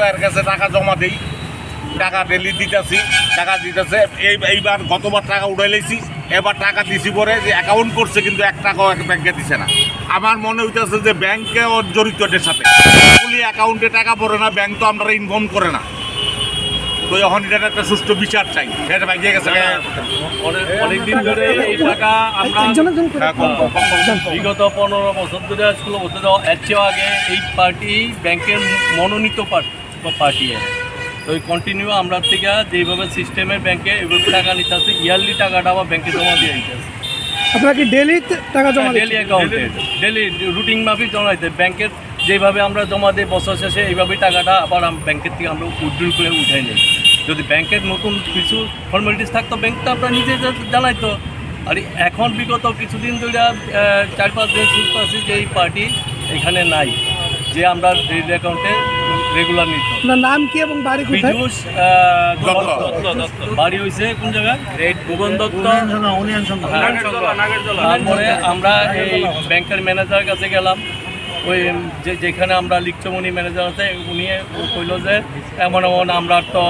এর কাছে টাকা জমা দেই। টাকা ডেলি দিতেছি টাকা দিতেছে। এই এইবার গতবার টাকা এবার টাকা দিছি পরে যে অ্যাকাউন্ট করছে কিন্তু এক টাকাও এক ব্যাংকে দিছে না। আমার মনে হইতেছে যে ব্যাংকে ওর জড়িত এটার সাথে। পুলি অ্যাকাউন্টে টাকা পড়ে না ব্যাংক তো আমরা ইনফর্ম করে না। তো এখন এটা একটা সুষ্ঠু বিচার চাই। এটা ভাই গেছে। অনেকদিন ধরে এই টাকা আমরা হ্যাঁ। বিগত পনেরো বছর ধরে ষোলো বছর এর চেয়েও আগে এই পার্টি ব্যাংকের মনোনীত পার্টি তো ওই কন্টিনিউ আমরা থেকে যেইভাবে সিস্টেমে ব্যাংকে এইভাবে টাকা নিতে আসছে ইয়ারলি টাকাটা আবার ব্যাংকে জমা দিয়ে দিতে আসছে আপনারা কি ডেলি টাকা জমা ডেলি অ্যাকাউন্টে ডেলি রুটিন মাফিক জমা দিতে। ব্যাংকের যেভাবে আমরা জমা দিই বছর শেষে এইভাবেই টাকাটা আবার ব্যাংকের থেকে আমরা উইথড্রল করে উঠাই নিই। যদি ব্যাংকের নতুন কিছু ফর্মালিটিস থাকতো ব্যাংক তো আপনার নিজে জানাইতো। আর এখন বিগত কিছুদিন ধরে চার পাঁচ দিন শুনতে যে এই পার্টি এখানে নাই। যে আমরা ডেলি অ্যাকাউন্টে রেগুলার নিত। আপনার নাম কি এবং বাড়ি কোথায়? পীযূষ দত্ত। বাড়ি হয়েছে কোন জায়গায়? ভুবন দত্ত। হ্যাঁ। তারপরে আমরা এই ব্যাংকের ম্যানেজার কাছে গেলাম। ওই যে যেখানে আমরা লিখচমনি ম্যানেজার আছে উনি কইল যে এমন এমন আমরা তো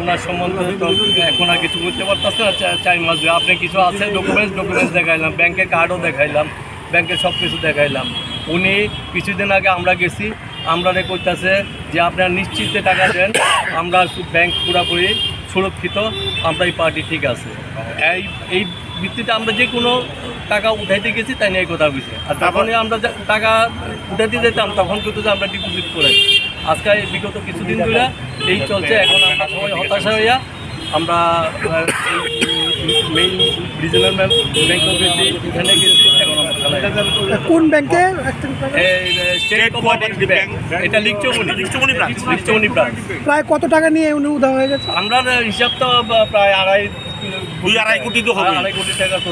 ওনার সম্বন্ধে তো এখন আর কিছু করতে পারতেছে না চার মাস ধরে। আপনি কিছু আছে? ডকুমেন্টস ডকুমেন্টস দেখাইলাম। ব্যাংকের কার্ডও দেখাইলাম। ব্যাংকের সব কিছু দেখাইলাম। উনি কিছুদিন আগে আমরা গেছি আমরা রে কইতাছে যে আপনারা নিশ্চিন্তে টাকা দেন আমরা ব্যাংক পুরাপুরি সুরক্ষিত আমরা এই পার্টি ঠিক আছে এই এই ভিত্তিতে আমরা যে কোনো টাকা উঠাইতে গেছি তাই নিয়ে এই কথা বুঝি আর তখনই আমরা টাকা উঠাইতে যেতাম তখন কিন্তু যে আমরা ডিপোজিট করে আজকে বিগত কিছুদিন ধরে এই চলছে এখন আমরা সবাই হতাশা হইয়া আমরা মেইন রিজনাল ব্যাংক অফিসে এখানে গেছি এখন আমরা থানায় গেছি। কোন ব্যাংকে? একটা এই স্টেট কোঅপারেটিভ ব্যাংক। এটা লিখচমনি লিখচমনি ব্রাঞ্চ প্রায় কত টাকা নিয়ে উনি উদা হয়ে গেছে? আমরা হিসাব তো প্রায় আড়াই দুই আড়াই কোটি তো হবে। আড়াই কোটি টাকা তো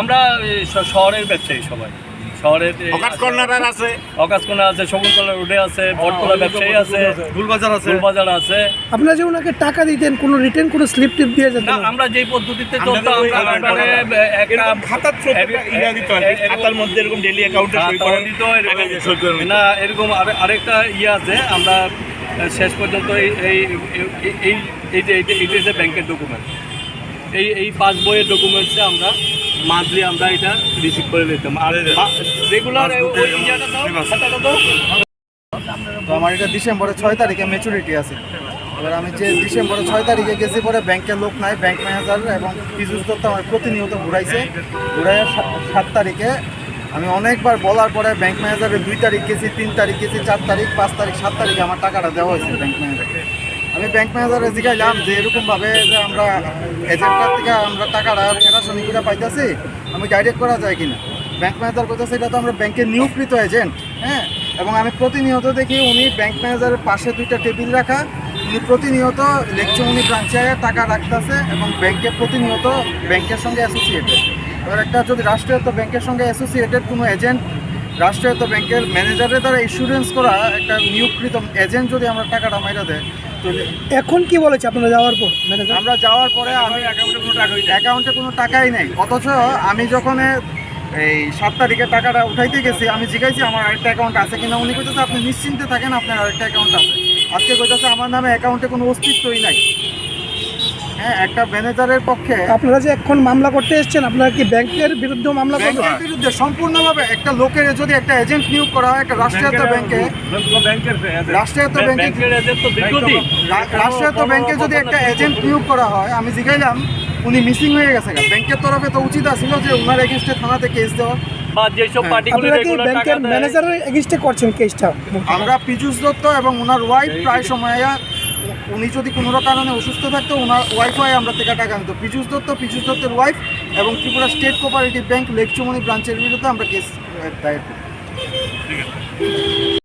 আমরা শহরের ব্যবসায়ী সবাই। শহরের এই- কর্নার আছে আছে? শকুন্তলা রোডে আছে বটতলা ব্যবসায়ী আছে ফুলবাজার আছে। ফুলবাজার আছে। আপনারা যে ওনাকে টাকা দিতেন কোনো রিটার্ন কোনো স্লিপ টিপ দিয়ে যেতেন? না আমরা যেই পদ্ধতিতে চলতো আমরা মানে একটা খাতার ইয়া দিতে হয় খাতার মধ্যে এরকম ডেলি অ্যাকাউন্টে হ্যাঁ, সই করে দিত। না এরকম আরে- আরেকটা ইয়ে আছে আমরা শেষ পর্যন্ত এই এই এই- এই এই যে এইটা এটা হচ্ছে ব্যাংকের ডকুমেন্ট এই এই পাঁচ বইয়ের ডকুমেন্টসে আমরা মান্থলি আমরা এটা রিসিভ করে নিতাম আর রেগুলার তো আমার এটা ডিসেম্বরের ছয় তারিখে মেচুরিটি আছে। এবার আমি যে ডিসেম্বরের ছয় তারিখে গেছি পরে ব্যাংকের লোক নাই ব্যাংক ম্যানেজার এবং পিজুস দত্ত আমার প্রতিনিয়ত ঘুরাইছে। ঘুরাই সাত তারিখে আমি অনেকবার বলার পরে ব্যাংক ম্যানেজারের দুই তারিখ গেছি তিন তারিখ গেছি চার তারিখ পাঁচ তারিখ সাত তারিখে আমার টাকাটা দেওয়া হয়েছে ব্যাংক ম্যানেজারকে আমি ব্যাংক ম্যানেজারে জিজ্ঞাইলাম যে এরকমভাবে যে আমরা এজেন্টটার থেকে আমরা টাকাটা ফেরাশনি করে পাইতেছি, আমি ডাইরেক্ট করা যায় কিনা? ব্যাংক ম্যানেজার করতেছে এটা তো আমরা ব্যাংকের নিয়োগকৃত এজেন্ট হ্যাঁ? এবং আমি প্রতিনিয়ত দেখি উনি ব্যাংক ম্যানেজারের পাশে দুইটা টেবিল রাখা। উনি প্রতিনিয়ত লেকচুমনি ব্রাঞ্চে টাকা রাখতেছে এবং ব্যাংকে প্রতিনিয়ত ব্যাংকের সঙ্গে অ্যাসোসিয়েটেড এবার একটা যদি রাষ্ট্রায়ত্ত ব্যাংকের সঙ্গে অ্যাসোসিয়েটেড কোনো এজেন্ট রাষ্ট্রায়ত্ত ব্যাংকের ম্যানেজারের দ্বারা ইন্স্যুরেন্স করা একটা নিয়োগকৃত এজেন্ট যদি আমরা টাকাটা মাইরা দেয় এখন কি বলেছে আপনারা যাওয়ার পর? আমরা যাওয়ার পরে অ্যাকাউন্টে কোনো টাকাই নেই। অথচ আমি যখন এই সাত তারিখে টাকাটা উঠাইতে গেছি, আমি জিজ্ঞাসি আমার আরেকটা অ্যাকাউন্ট আছে কিনা, উনি কইতেছে, আপনি নিশ্চিন্তে থাকেন, আপনার আরেকটা অ্যাকাউন্ট আছে। আজকে কইতেছে, আমার নামে অ্যাকাউন্টে কোনো অস্তিত্বই নাই। হ্যাঁ একটা ম্যানেজারের পক্ষে আপনারা যে এখন মামলা করতে এসেছেন আপনারা কি ব্যাংকের বিরুদ্ধে মামলা ব্যাংকের বিরুদ্ধে সম্পূর্ণভাবে একটা লোকের যদি একটা এজেন্ট নিয়োগ করা হয় একটা রাষ্ট্রায়ত্ত ব্যাংকে রাষ্ট্রায়ত্ত ব্যাংকে ব্যাংকের এজেন্ট তো বিজ্ঞতি রা- রাষ্ট্রায়ত্ত ব্যাংকে যদি একটা এজেন্ট নিয়োগ করা হয় আমি জিজ্ঞাইলাম উনি মিসিং হয়ে গেছে ব্যাংকের তরফে তো উচিত ছিল যে ওনার এগেনস্টে থানাতে কেস দেওয়া। বা যেসব পার্টিগুলো রেগুলার টাকা ব্যাংকের দেয় ম্যানেজারের করছেন কেসটা আমরা পীযুষ দত্ত এবং ওনার ওয়াইফ প্রায় সময় উনি যদি কোনো কারণে অসুস্থ থাকতো, ওনার ওয়াইফাই আমরা থেকে টাকা নিত পীযুষ দত্ত, পীযুষ দত্তের ওয়াইফ এবং ত্রিপুরা স্টেট কোঅপারেটিভ ব্যাংক লেকচুমনি ব্রাঞ্চের বিরুদ্ধে আমরা কেস দায়ের করি।